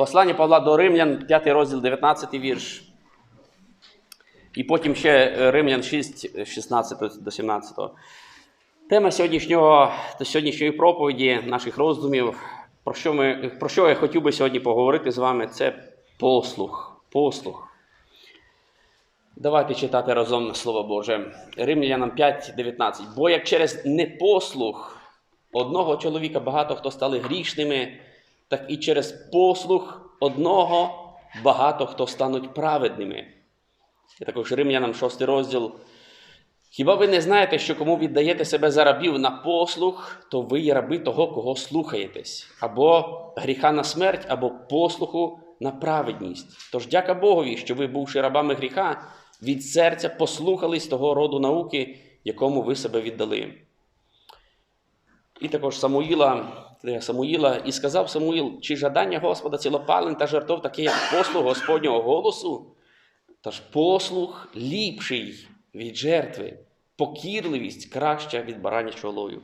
Послання Павла до Римлян, 5 розділ, 19 вірш. І потім ще е, Римлян 6, 16 до 17. Тема сьогоднішнього, сьогоднішньої проповіді, наших роздумів, про що, ми, про що я хотів би сьогодні поговорити з вами, це послух. Послух. Давайте читати разом Слово Боже. Римлянам 5, 19. Бо як через непослух одного чоловіка багато хто стали грішними, так і через послух одного багато хто стануть праведними. І також Римлянам 6 розділ. Хіба ви не знаєте, що кому віддаєте себе за рабів на послух, то ви є раби того, кого слухаєтесь, або гріха на смерть, або послуху на праведність. Тож дяка Богові, що ви, бувши рабами гріха, від серця послухались того роду науки, якому ви себе віддали. І також Самуїла, Самуїла, і сказав Самуїл, чи жадання Господа цілопалень та жертов таке, як послуг Господнього голосу? Тож послух ліпший від жертви, покірливість краща від баранячого лою.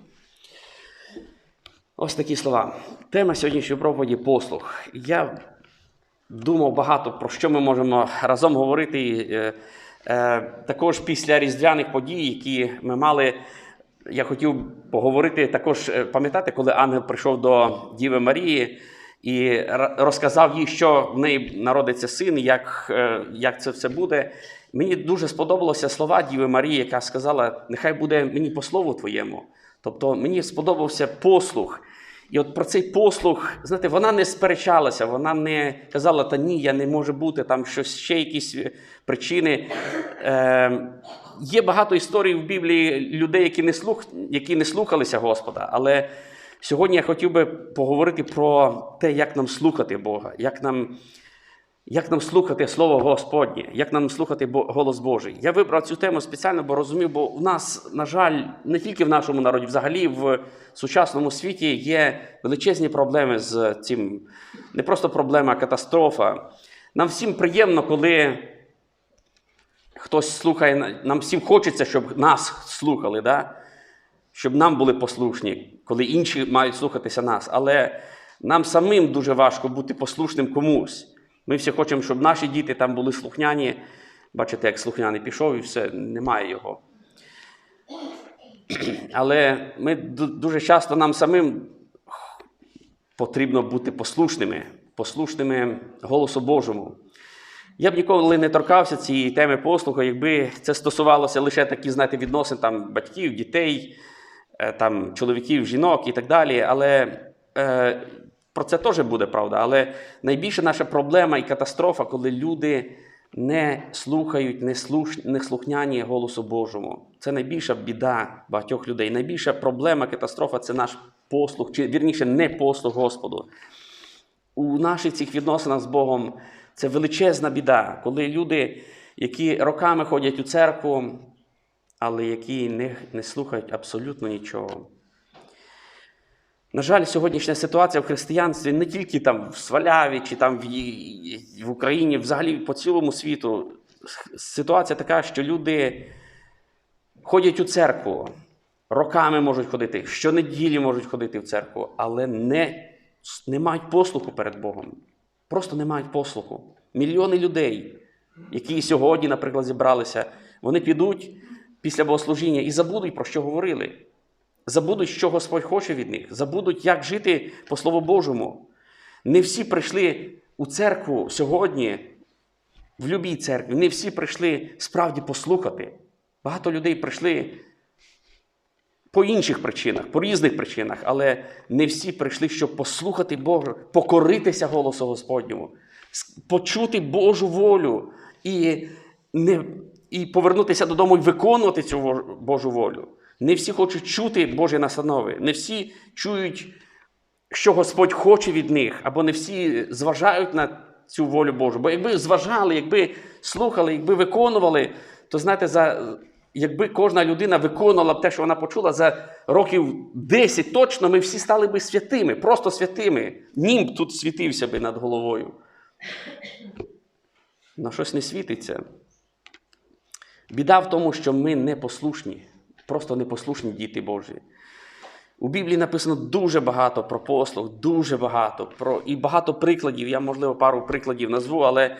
Ось такі слова. Тема сьогоднішньої проповіді послух. Я думав багато про що ми можемо разом говорити. Е, е, також після різдвяних подій, які ми мали. Я хотів поговорити також, е, пам'ятаєте, коли ангел прийшов до Діви Марії і розказав їй, що в неї народиться син, як, е, як це все буде. Мені дуже сподобалося слова Діви Марії, яка сказала: нехай буде мені по слову твоєму. Тобто мені сподобався послух. І от про цей послух, знаєте, вона не сперечалася, вона не казала, та ні, я не можу бути, там щось ще якісь е, причини. Е, є багато історій в Біблії людей, які не, слух, які не слухалися Господа. Але сьогодні я хотів би поговорити про те, як нам слухати Бога, як нам, як нам слухати Слово Господнє, як нам слухати голос Божий. Я вибрав цю тему спеціально, бо розумів, бо у нас, на жаль, не тільки в нашому народі, взагалі в сучасному світі є величезні проблеми з цим. Не просто проблема, а катастрофа. Нам всім приємно, коли хтось слухає, нам всім хочеться, щоб нас слухали, да? щоб нам були послушні, коли інші мають слухатися нас. Але нам самим дуже важко бути послушним комусь. Ми всі хочемо, щоб наші діти там були слухняні. Бачите, як слухняний пішов і все, немає його. Але ми дуже часто нам самим потрібно бути послушними, послушними голосу Божому. Я б ніколи не торкався цієї теми послуху, якби це стосувалося лише такі, знаєте, відносин там, батьків, дітей, е, там, чоловіків, жінок і так далі. Але е, про це теж буде правда. Але найбільша наша проблема і катастрофа, коли люди не слухають, не, слуш, не слухняні голосу Божому. Це найбільша біда багатьох людей. Найбільша проблема, катастрофа це наш послух, чи вірніше, не послух Господу у наших цих відносинах з Богом це величезна біда, коли люди, які роками ходять у церкву, але які не, не слухають абсолютно нічого. На жаль, сьогоднішня ситуація в християнстві не тільки там в Сваляві чи там в, в Україні, взагалі по цілому світу. Ситуація така, що люди ходять у церкву, роками можуть ходити, щонеділі можуть ходити в церкву, але не, не мають послуху перед Богом. Просто не мають послуху. Мільйони людей, які сьогодні, наприклад, зібралися, вони підуть після богослужіння і забудуть, про що говорили. Забудуть, що Господь хоче від них, забудуть, як жити по Слову Божому. Не всі прийшли у церкву сьогодні, в будь-якій церкві, не всі прийшли справді послухати. Багато людей прийшли по інших причинах, по різних причинах, але не всі прийшли, щоб послухати Бога, покоритися голосу Господньому, почути Божу волю і, не, і повернутися додому і виконувати цю Божу волю. Не всі хочуть чути Божі настанови, не всі чують, що Господь хоче від них, або не всі зважають на цю волю Божу. Бо якби зважали, якби слухали, якби виконували, то знаєте, за, якби кожна людина виконувала б те, що вона почула, за років 10 точно ми всі стали би святими, просто святими. Німб тут світився би над головою. На щось не світиться. Біда в тому, що ми непослушні, просто непослушні діти Божі. У Біблії написано дуже багато про послуг, дуже багато про і багато прикладів. Я, можливо, пару прикладів назву, але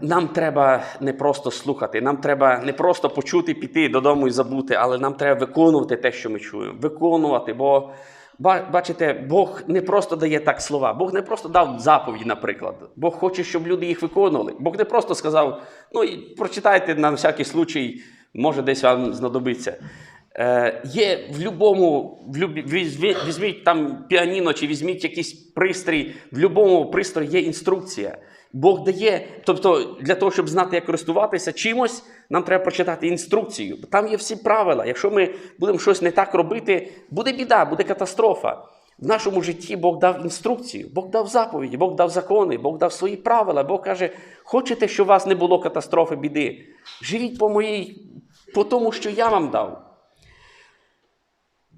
нам треба не просто слухати, нам треба не просто почути, піти додому і забути, але нам треба виконувати те, що ми чуємо. Виконувати, бо бачите, Бог не просто дає так слова, Бог не просто дав заповіді, наприклад. Бог хоче, щоб люди їх виконували. Бог не просто сказав: ну прочитайте на всякий случай, може десь вам знадобиться. Е, є в любому, в любі, візьміть там піаніно чи візьміть якийсь пристрій, в будь-якому пристрої є інструкція. Бог дає, тобто для того, щоб знати, як користуватися чимось, нам треба прочитати інструкцію. Там є всі правила. Якщо ми будемо щось не так робити, буде біда, буде катастрофа. В нашому житті Бог дав інструкцію, Бог дав заповіді, Бог дав закони, Бог дав свої правила. Бог каже: хочете, щоб у вас не було катастрофи, біди? Живіть по моїй, по тому, що я вам дав.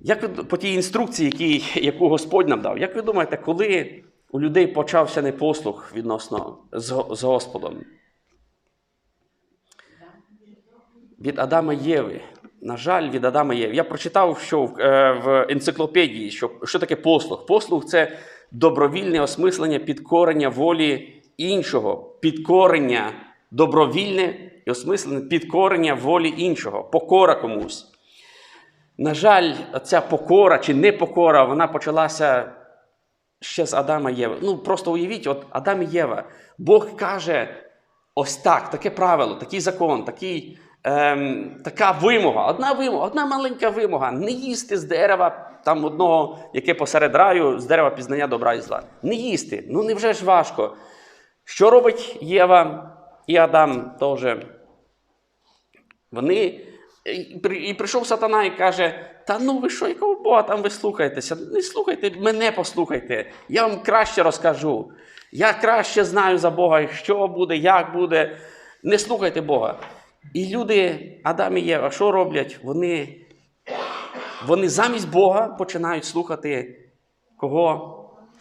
Як ви по тій інструкції, які, яку Господь нам дав, як ви думаєте, коли у людей почався непослух відносно з, з Господом? Від Адама Єви. На жаль, від Адама Єви. Я прочитав, що в, е, в енциклопедії, що, що таке послуг. Послуг це добровільне осмислення підкорення волі іншого, підкорення, добровільне і осмислене підкорення волі іншого, покора комусь. На жаль, ця покора чи непокора, вона почалася ще з Адама і Єви. Ну, просто уявіть, от Адам і Єва. Бог каже: ось так, таке правило, такий закон, такий, ем, така вимога. Одна вимога, одна маленька вимога. Не їсти з дерева, там одного, яке посеред раю, з дерева пізнання добра і зла. Не їсти. Ну невже ж важко? Що робить Єва і Адам теж? Вони. І прийшов сатана і каже: Та ну ви що, якого Бога там ви слухаєтеся? Не слухайте, мене послухайте. Я вам краще розкажу. Я краще знаю за Бога, що буде, як буде. Не слухайте Бога. І люди, Адам і Єва, що роблять? Вони, вони замість Бога починають слухати кого?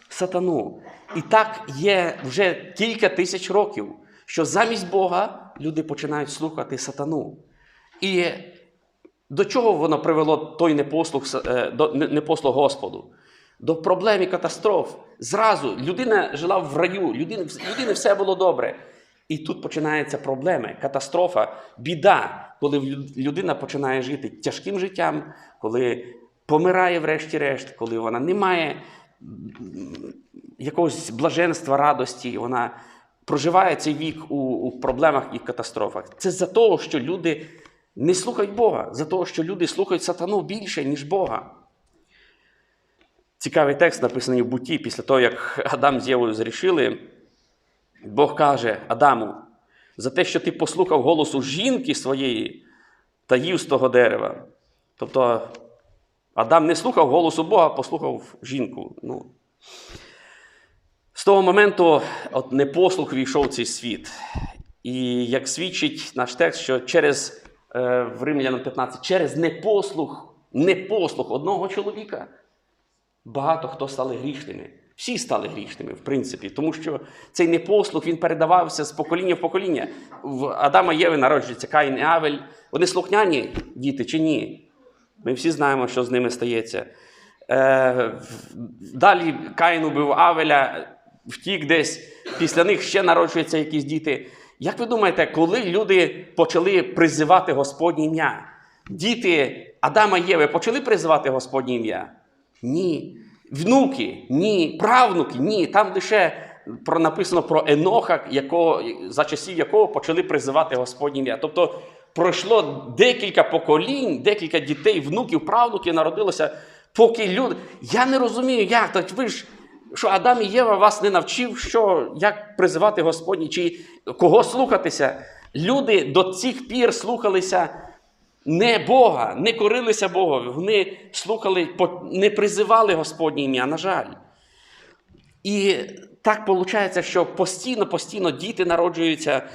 Сатану. І так є вже кілька тисяч років, що замість Бога люди починають слухати сатану. І до чого воно привело той непослух, е, до- не- непослух Господу? До проблем і катастроф. Зразу людина жила в раю, людини, людини все було добре. І тут починаються проблеми, катастрофа, біда, коли людина починає жити тяжким життям, коли помирає врешті-решт, коли вона не має якогось блаженства, радості, вона проживає цей вік у, у проблемах і катастрофах. Це за того, що люди не слухають Бога, за того, що люди слухають сатану більше, ніж Бога. Цікавий текст написаний в буті після того, як Адам з Євою зрішили. Бог каже Адаму, за те, що ти послухав голосу жінки своєї та їв з того дерева. Тобто Адам не слухав голосу Бога, а послухав жінку. Ну, з того моменту от непослух війшов в цей світ. І як свідчить наш текст, що через в Римлянам 15, через непослух, непослух одного чоловіка багато хто стали грішними. Всі стали грішними, в принципі, тому що цей непослух він передавався з покоління в покоління. В Адама Єви народжується Каїн і Авель. Вони слухняні діти чи ні? Ми всі знаємо, що з ними стається. Е, далі Каїн убив Авеля, втік десь, після них ще народжуються якісь діти. Як ви думаєте, коли люди почали призивати Господнє ім'я? Діти Адама і Єви почали призивати Господнє ім'я? Ні. Внуки, ні. Правнуки, ні. Там лише про, написано про Еноха, якого, за часів якого почали призивати Господнє ім'я. Тобто пройшло декілька поколінь, декілька дітей, внуків, правнуків народилося, поки люди. Я не розумію, як так ви ж. Що Адам і Єва вас не навчив, що, як призивати Господні, чи кого слухатися. Люди до цих пір слухалися не Бога, не корилися Богові. Вони слухали, не призивали Господнє ім'я, на жаль. І так виходить, що постійно, постійно діти народжуються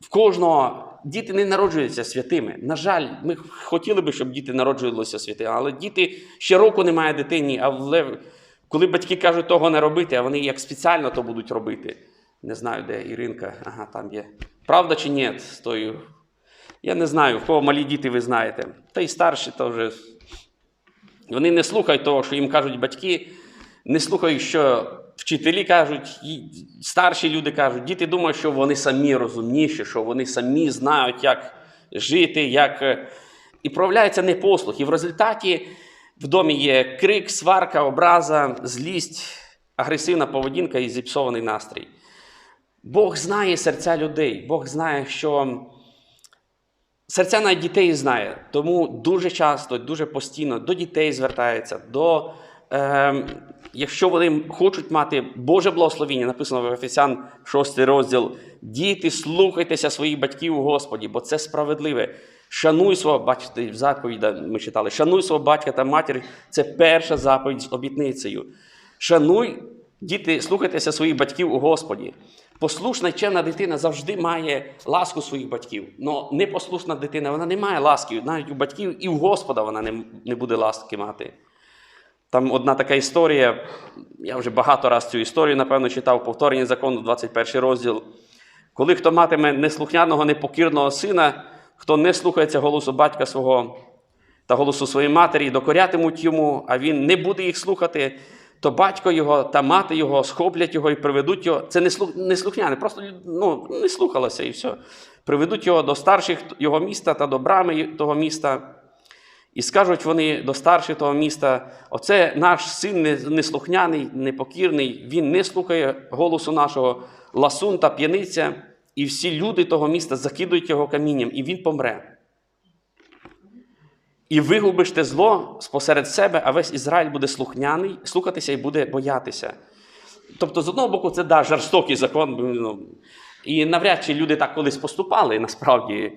в кожного. Діти не народжуються святими. На жаль, ми хотіли би, щоб діти народжувалися святими, але діти ще року немає дитині, але коли батьки кажуть того не робити, а вони як спеціально то будуть робити. Не знаю, де Іринка. Ага, там є. Правда чи ні? З тою я не знаю, в кого малі діти ви знаєте. Та й старші то вже Вони не слухають того, що їм кажуть батьки, не слухають, що вчителі кажуть, старші люди кажуть. Діти думають, що вони самі розумніші, що вони самі знають, як жити, як. е, І проявляється непослух. І в результаті в домі є крик, сварка, образа, злість, агресивна поведінка і зіпсований настрій. Бог знає серця людей. Бог знає, що серця навіть дітей знає. Тому дуже часто, дуже постійно до дітей звертається, до, е, якщо вони хочуть мати Боже благословіння, написано в Ефесян 6 розділ, діти, слухайтеся своїх батьків у Господі, бо це справедливе. Шануй свого бачите, в заповіді ми читали, шануй свого батька та матір. Це перша заповідь з обітницею. Шануй, діти, слухайтеся своїх батьків у Господі. Послушна і чемна дитина завжди має ласку своїх батьків. Но непослушна дитина вона не має ласки навіть у батьків, і у Господа вона не, не буде ласки мати. Там одна така історія, я вже багато разів цю історію, напевно, читав, повторення закону, 21 розділ. Коли хто матиме неслухняного, непокірного сина, хто не слухається голосу батька свого та голосу своєї матері, докорятимуть йому, а він не буде їх слухати, то батько його та мати його схоплять його і приведуть його. Це не, слух, слухняне, просто ну, не слухалося і все. Приведуть його до старших його міста та до брами того міста. І скажуть вони до старших того міста: оце наш син неслухняний, непокірний, він не слухає голосу нашого ласун та п'яниця, і всі люди того міста закидують його камінням, і він помре. І вигубиш те зло спосеред себе, а весь Ізраїль буде слухняний, слухатися і буде боятися. Тобто, з одного боку, це да, жорстокий закон. Ну, і навряд чи люди так колись поступали, насправді.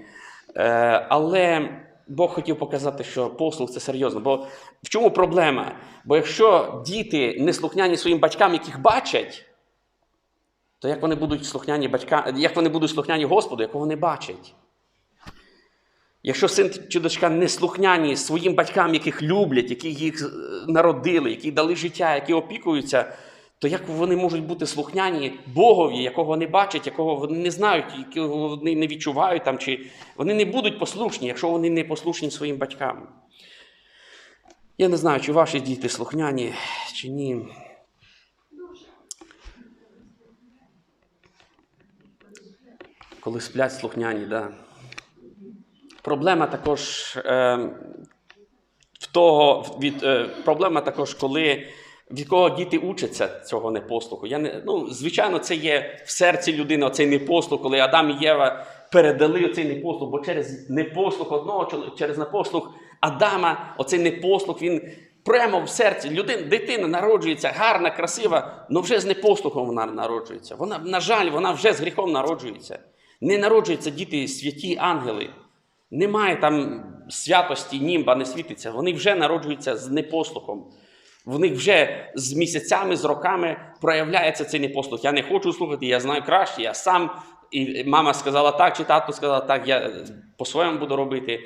Е, але Бог хотів показати, що послуг це серйозно. Бо в чому проблема? Бо якщо діти не слухняні своїм батькам, яких бачать, то як вони будуть слухняні батькам, як вони будуть слухняні Господу, якого не бачать? Якщо син чи дочка не слухняні своїм батькам, яких люблять, які їх е, народили, які дали життя, які опікуються, то як вони можуть бути слухняні Богові, якого не бачать, якого вони не знають, якого вони не відчувають там, чи вони не будуть послушні, якщо вони не послушні своїм батькам? Я не знаю, чи ваші діти слухняні, чи ні. Коли сплять слухняні, да. Проблема також е, в того, від, е, проблема також, коли від кого діти учаться цього непослуху. Я не, ну, звичайно, це є в серці людини оцей непослух, коли Адам і Єва передали оцей непослух, бо через непослух одного, через непослух Адама, оцей непослух, він прямо в серці. Людина, дитина народжується гарна, красива, але вже з непослухом вона народжується. Вона, на жаль, вона вже з гріхом народжується. Не народжуються діти святі ангели. Немає там святості, німба не світиться. Вони вже народжуються з непослухом. В них вже з місяцями, з роками проявляється цей непослух. Я не хочу слухати, я знаю краще, я сам. І мама сказала так, чи тато сказала так, я е, по-своєму буду робити.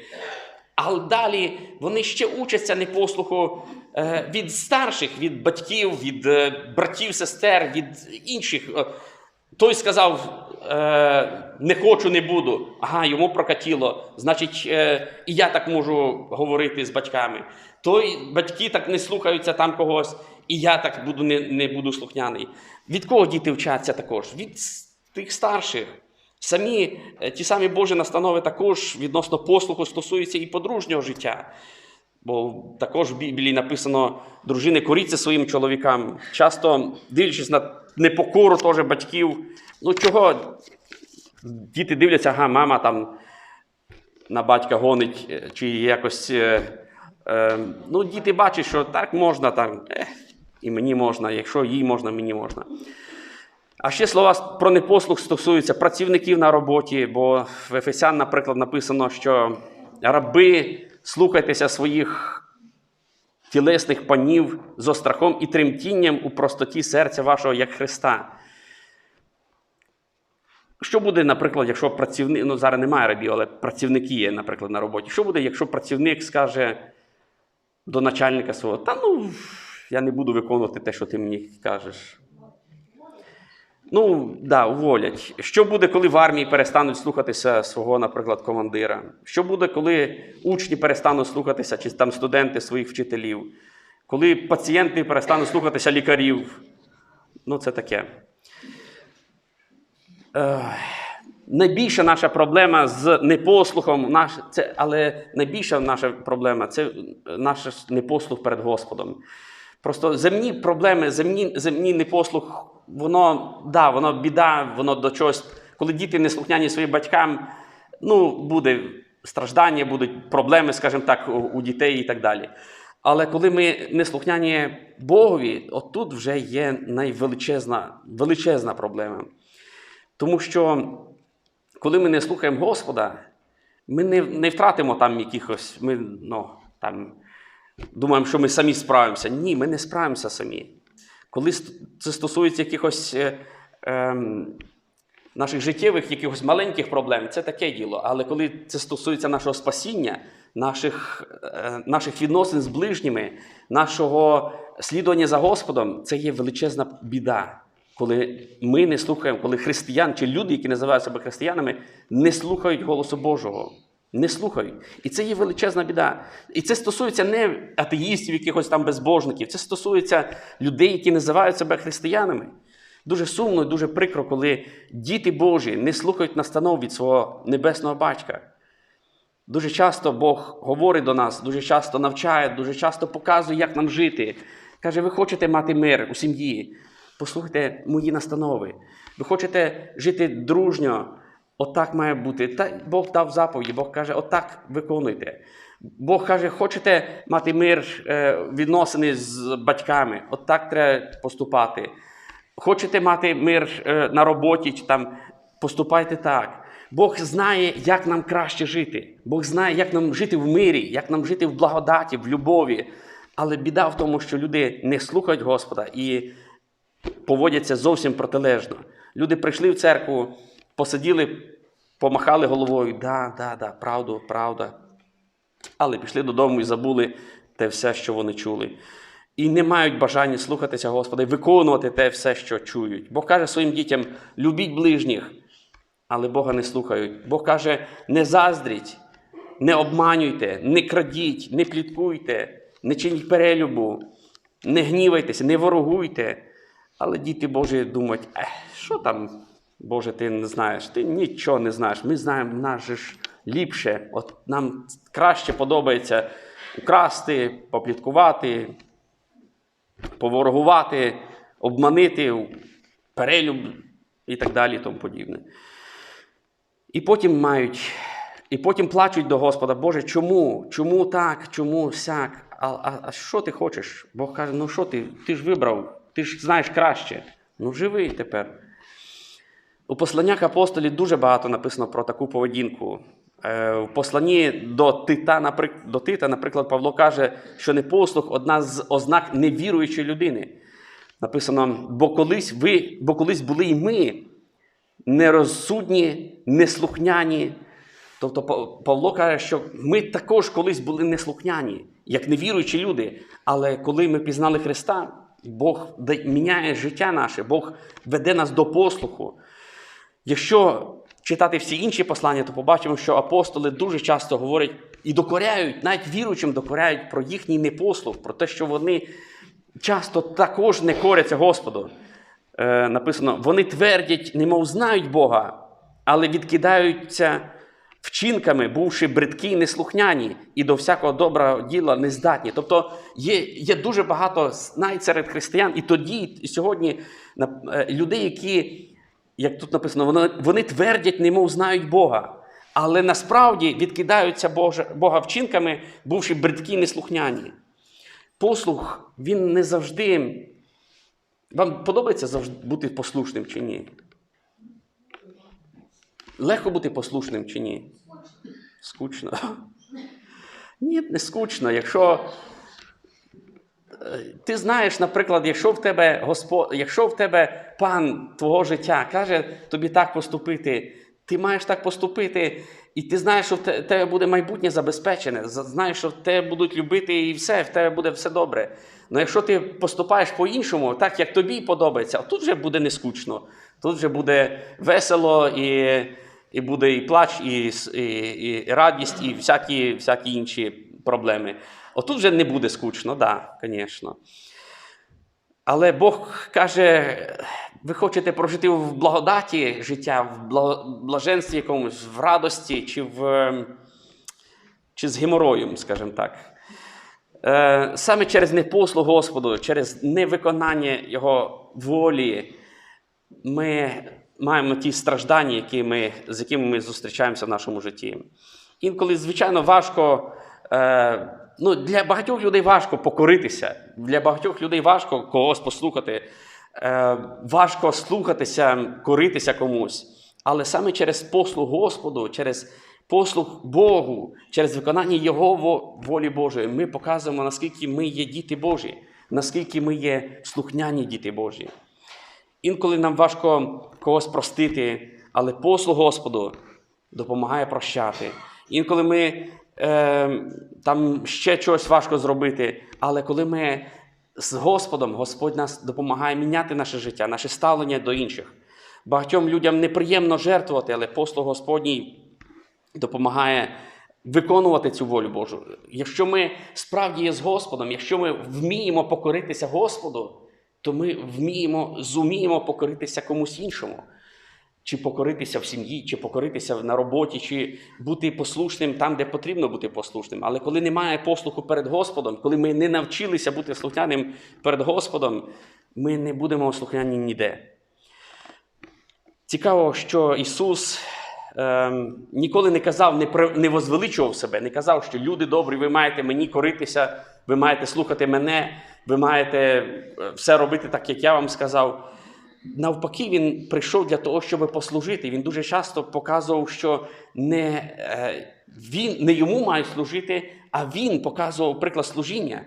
Але далі вони ще учаться непослуху е, від старших, від батьків, від е, братів, сестер, від інших. Той сказав: е, не хочу, не буду. Ага, йому прокатіло. Значить, е, і я так можу говорити з батьками. Той батьки так не слухаються там когось, і я так буду не, не буду слухняний. Від кого діти вчаться також? Від тих старших. Самі е, ті самі Божі настанови також відносно послуху стосуються і подружнього життя. Бо також в Біблії написано: дружини коріться своїм чоловікам. Часто дивлячись на непокору теж батьків. Ну чого діти дивляться, ага, мама там на батька гонить, е, чи якось. Е, е, ну, діти бачать, що так можна, там, ех, і мені можна, якщо їй можна, мені можна. А ще слова про непослух стосуються працівників на роботі, бо в Ефесян, наприклад, написано, що раби слухайтеся своїх тілесних панів з острахом і тремтінням у простоті серця вашого, як Христа. Що буде, наприклад, якщо працівник, ну зараз немає рабів, але працівники є, наприклад, на роботі. Що буде, якщо працівник скаже до начальника свого, та ну, я не буду виконувати те, що ти мені кажеш. Ну, да, уволять. Що буде, коли в армії перестануть слухатися свого, наприклад, командира? Що буде, коли учні перестануть слухатися, чи там студенти своїх вчителів? Коли пацієнти перестануть слухатися лікарів? Ну, це таке. Е, найбільша наша проблема з непослухом, наш, це, але найбільша наша проблема це наш непослух перед Господом. Просто земні проблеми, земні, земні непослух, воно, да, воно біда, воно до чогось. Коли діти не слухняні своїм батькам, ну, буде страждання, будуть проблеми, скажімо так, у, дітей і так далі. Але коли ми не слухняні Богові, отут вже є найвеличезна величезна проблема. Тому що коли ми не слухаємо Господа, ми не, не втратимо там якихось, ми ну, там, думаємо, що ми самі справимося. Ні, ми не справимося самі. Коли це стосується якихось е, ем, наших життєвих, якихось маленьких проблем, це таке діло. Але коли це стосується нашого спасіння, наших, е, наших відносин з ближніми, нашого слідування за Господом, це є величезна біда. Коли ми не слухаємо, коли християн чи люди, які називають себе християнами, не слухають голосу Божого. Не слухають. І це є величезна біда. І це стосується не атеїстів, якихось там безбожників, це стосується людей, які називають себе християнами. Дуже сумно і дуже прикро, коли діти Божі не слухають настанов від свого небесного батька. Дуже часто Бог говорить до нас, дуже часто навчає, дуже часто показує, як нам жити. Каже, ви хочете мати мир у сім'ї, послухайте мої настанови. Ви хочете жити дружньо, отак має бути. Та Бог дав заповіді, Бог каже, отак виконуйте. Бог каже, хочете мати мир, е, відносини з батьками, отак треба поступати. Хочете мати мир е, на роботі, чи там поступайте так. Бог знає, як нам краще жити. Бог знає, як нам жити в мирі, як нам жити в благодаті, в любові. Але біда в тому, що люди не слухають Господа і поводяться зовсім протилежно. Люди прийшли в церкву, посиділи, помахали головою. Да, да, да, правду, правда. Але пішли додому і забули те все, що вони чули. І не мають бажання слухатися Господа і виконувати те все, що чують. Бог каже своїм дітям: любіть ближніх, але Бога не слухають. Бог каже: не заздріть, не обманюйте, не крадіть, не пліткуйте, не чиніть перелюбу, не гнівайтеся, не ворогуйте. Але діти Божі думають, що там, Боже, ти не знаєш, ти нічого не знаєш. Ми знаємо, наш же ж ліпше. От нам краще подобається украсти, попліткувати, поворогувати, обманити, перелюб і так далі, і тому подібне. І потім мають, і потім плачуть до Господа, Боже, чому? Чому так? Чому сяк? А, а, а що ти хочеш? Бог каже: ну що ти? Ти ж вибрав, ти ж знаєш краще. Ну, живи тепер. У посланнях апостолів дуже багато написано про таку поведінку. Е, В посланні до Тита, до Тита, наприклад, Павло каже, що непослух одна з ознак невіруючої людини. Написано, бо колись ви, бо колись були і ми нерозсудні, неслухняні. Тобто Павло каже, що ми також колись були неслухняні, як невіруючі люди. Але коли ми пізнали Христа, Бог міняє життя наше, Бог веде нас до послуху. Якщо читати всі інші послання, то побачимо, що апостоли дуже часто говорять і докоряють, навіть віруючим докоряють про їхній непослух, про те, що вони часто також не коряться Господу. Е, написано, вони твердять, немов знають Бога, але відкидаються вчинками, бувши бридкі й неслухняні, і до всякого доброго діла нездатні. Тобто є, є дуже багато навіть серед християн, і тоді, і сьогодні е, людей, які, як тут написано, вони, вони твердять, немов знають Бога. Але насправді відкидаються Божа- Бога вчинками, бувши бридкі неслухняні. Послух, він не завжди. Вам подобається завжди бути послушним чи ні? Легко бути послушним чи ні? Скучно. Ні, не скучно. Якщо ти знаєш, наприклад, якщо в тебе Господь, якщо в тебе пан твого життя каже тобі так поступити, ти маєш так поступити, і ти знаєш, що в тебе буде майбутнє забезпечене, за- знаєш, що в тебе будуть любити і все, в тебе буде все добре. Але якщо ти поступаєш по-іншому, так як тобі подобається, тут вже буде не скучно. Тут вже буде весело, і, і буде і плач, і, і, і радість, і всякі, всякі інші проблеми. Отут вже не буде скучно, да, звісно. Але Бог каже: ви хочете прожити в благодаті життя, в блаженстві якомусь, в радості чи, в, чи з геморроєм, скажімо так. Е, Саме через непослух Господу, через невиконання Його волі, ми маємо ті страждання, які ми, з якими ми зустрічаємося в нашому житті. Інколи, звичайно, важко. Е, ну, для багатьох людей важко покоритися, для багатьох людей важко когось послухати, е, важко слухатися, коритися комусь. Але саме через послуг Господу, через послуг Богу, через виконання Його волі Божої, ми показуємо, наскільки ми є діти Божі, наскільки ми є слухняні діти Божі. Інколи нам важко когось простити, але послуг Господу допомагає прощати. Інколи ми е, там ще щось важко зробити, але коли ми з Господом, Господь нас допомагає міняти наше життя, наше ставлення до інших. Багатьом людям неприємно жертвувати, але послуг Господній допомагає виконувати цю волю Божу. Якщо ми справді є з Господом, якщо ми вміємо покоритися Господу, то ми вміємо, зуміємо покоритися комусь іншому. Чи покоритися в сім'ї, чи покоритися на роботі, чи бути послушним там, де потрібно бути послушним. Але коли немає послуху перед Господом, коли ми не навчилися бути слухняним перед Господом, ми не будемо слухняні ніде. Цікаво, що Ісус ем, ніколи не казав, не, при- не возвеличував себе, не казав, що люди добрі, ви маєте мені коритися, ви маєте слухати мене, ви маєте е, все робити так, як я вам сказав. Навпаки, він прийшов для того, щоб послужити. Він дуже часто показував, що не, е, він, не йому мають служити, а він показував приклад служіння.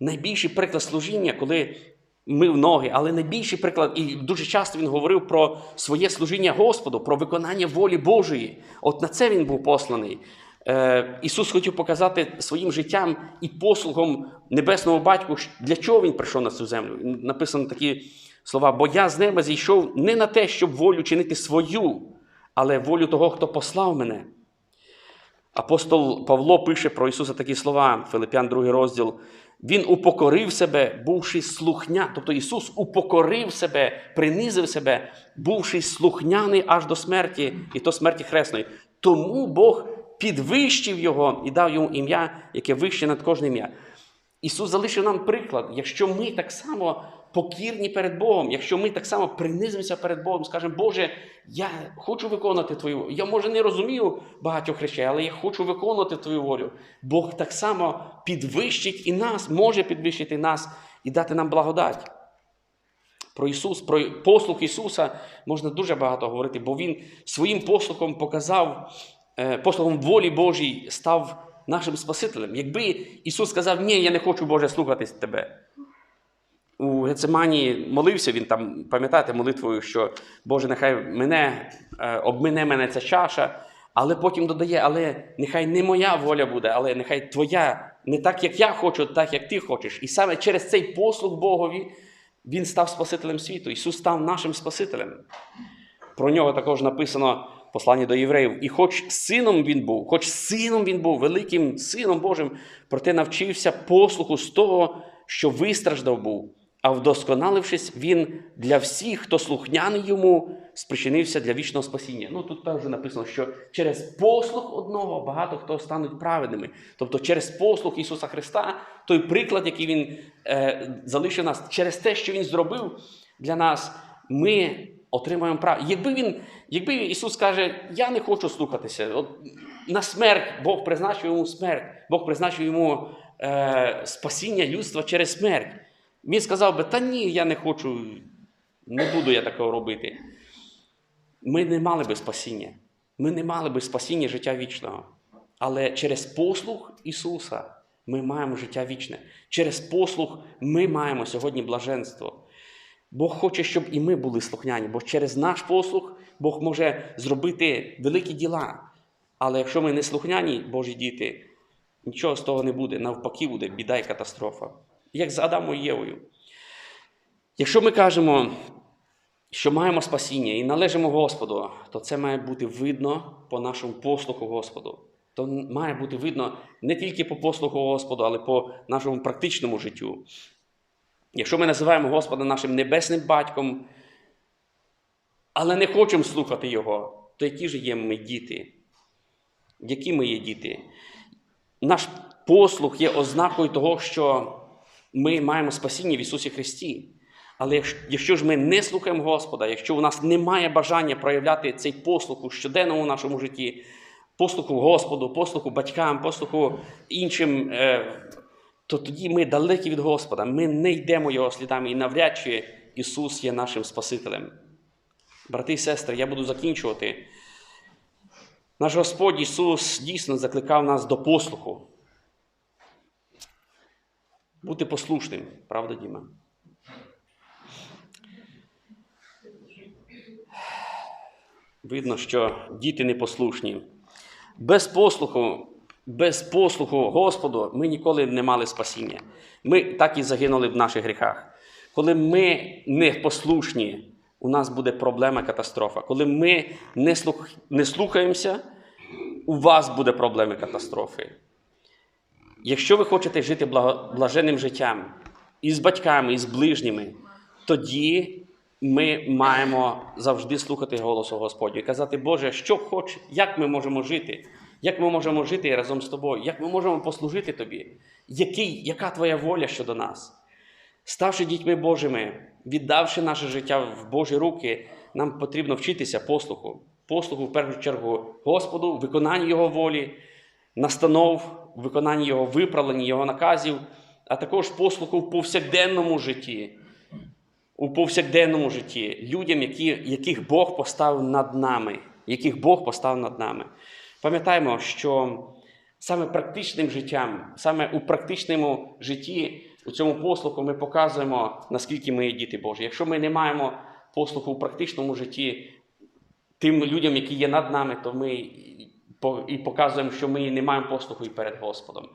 Найбільший приклад служіння, коли мив ноги, але найбільший приклад, і дуже часто він говорив про своє служіння Господу, про виконання волі Божої. От на це він був посланий. Е, Ісус хотів показати своїм життям і послугом Небесному Батьку, для чого Він прийшов на цю землю. Написано такі слова: бо я з неба зійшов не на те, щоб волю чинити свою, але волю того, хто послав мене. Апостол Павло пише про Ісуса такі слова, Филип'ян, 2 розділ. Він упокорив себе, бувши слухня. Тобто Ісус упокорив себе, принизив себе, бувши слухняний аж до смерті, і то смерті хресної. Тому Бог підвищив його і дав йому ім'я, яке вище над кожне ім'я. Ісус залишив нам приклад, якщо ми так само покірні перед Богом, якщо ми так само принизимося перед Богом, скажемо, Боже, я хочу виконувати Твою волю. Я, може, не розумію багатьох речей, але я хочу виконувати Твою волю. Бог так само підвищить і нас, може підвищити нас і дати нам благодать. Про Ісус, про послуг Ісуса можна дуже багато говорити, бо Він своїм послухом показав, е, послухом волі Божій став нашим Спасителем. Якби Ісус сказав, ні, я не хочу Боже слухатись тебе. У Гецемані молився він там, пам'ятаєте молитвою, що Боже, нехай мене е, обмине мене ця чаша, але потім додає, але нехай не моя воля буде, але нехай твоя, не так, як я хочу, так, як ти хочеш. І саме через цей послуг Богові він став Спасителем світу. Ісус став нашим Спасителем. Про нього також написано в посланні до євреїв. І хоч сином він був, хоч сином він був, великим сином Божим, проте навчився послуху з того, що вистраждав був. А вдосконалившись, він для всіх, хто слухняний йому, спричинився для вічного спасіння. Ну тут також написано, що через послух одного багато хто стануть праведними. Тобто через послух Ісуса Христа, той приклад, який Він е, залишив нас, через те, що Він зробив для нас, ми отримаємо право. Якби він, якби Ісус каже, я не хочу слухатися, от на смерть Бог призначив йому смерть, Бог призначив йому е, спасіння людства через смерть. Він сказав би, та ні, я не хочу, не буду я такого робити. Ми не мали би спасіння. Ми не мали би спасіння життя вічного. Але через послуг Ісуса ми маємо життя вічне. Через послуг ми маємо сьогодні блаженство. Бог хоче, щоб і ми були слухняні, бо через наш послуг Бог може зробити великі діла. Але якщо ми не слухняні, Божі діти, нічого з того не буде. Навпаки, буде біда і катастрофа. як з Адамом і Євою. Якщо ми кажемо, що маємо спасіння і належимо Господу, то це має бути видно по нашому послуху Господу. То має бути видно не тільки по послуху Господу, але по нашому практичному життю. Якщо ми називаємо Господа нашим небесним батьком, але не хочемо слухати Його, то які ж є ми діти? Які ми є діти? Наш послух є ознакою того, що ми маємо спасіння в Ісусі Христі. Але якщо, ж ми не слухаємо Господа, якщо у нас немає бажання проявляти цей послух у щоденному нашому житті, послуху Господу, послуху батькам, послуху іншим, е, то тоді ми далекі від Господа, ми не йдемо Його слідами і навряд чи Ісус є нашим Спасителем. Брати і сестри, я буду закінчувати. Наш Господь Ісус дійсно закликав нас до послуху. Бути послушним, правда, Діма? Видно, що діти непослушні. Без послуху, без послуху Господу ми ніколи не мали спасіння. Ми так і загинули в наших гріхах. Коли ми не послушні, у нас буде проблема катастрофа. Коли ми не, слух... не слухаємося, у вас буде проблеми катастрофи. Якщо ви хочете жити блаженним життям і з батьками, і з ближніми, тоді ми маємо завжди слухати голосу Господню і казати, Боже, що хоче, як ми можемо жити, як ми можемо жити разом з тобою, як ми можемо послужити Тобі, Який, яка Твоя воля щодо нас. Ставши дітьми Божими, віддавши наше життя в Божі руки, нам потрібно вчитися послуху. Послуху, в першу чергу, Господу, виконанню Його волі, настанов, виконанні Його виправлення, Його наказів, а також послуху в повсякденному житті. У повсякденному житті людям, які, яких Бог поставив над нами, яких Бог поставив над нами. Пам'ятаємо, що саме практичним життям, саме у практичному житті, у цьому послуху ми показуємо, наскільки ми є діти Божі. Якщо ми не маємо послуху у практичному житті тим людям, які є над нами, то ми і показуємо, що ми не маємо послуху і перед Господом.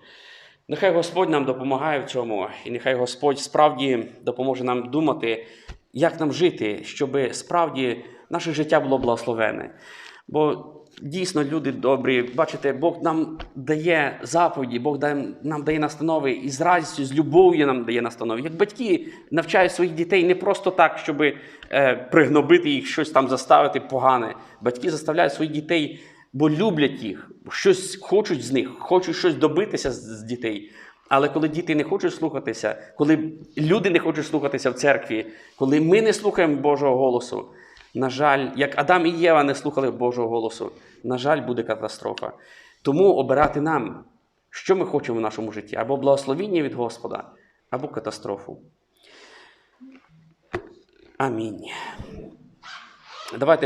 Нехай Господь нам допомагає в цьому, і нехай Господь справді допоможе нам думати, як нам жити, щоб справді наше життя було благословене. Бо дійсно люди добрі, бачите, Бог нам дає заповіді, Бог дає- нам дає настанови і з радістю, з любов'ю нам дає настанови. Як батьки навчають своїх дітей не просто так, щоб е, пригнобити їх, щось там заставити погане. Батьки заставляють своїх дітей бо люблять їх, щось хочуть з них, хочуть щось добитися з, з дітей. Але коли діти не хочуть слухатися, коли люди не хочуть слухатися в церкві, коли ми не слухаємо Божого голосу, на жаль, як Адам і Єва не слухали Божого голосу, на жаль, буде катастрофа. Тому обирати нам, що ми хочемо в нашому житті, або благословіння від Господа, або катастрофу. Амінь. Давайте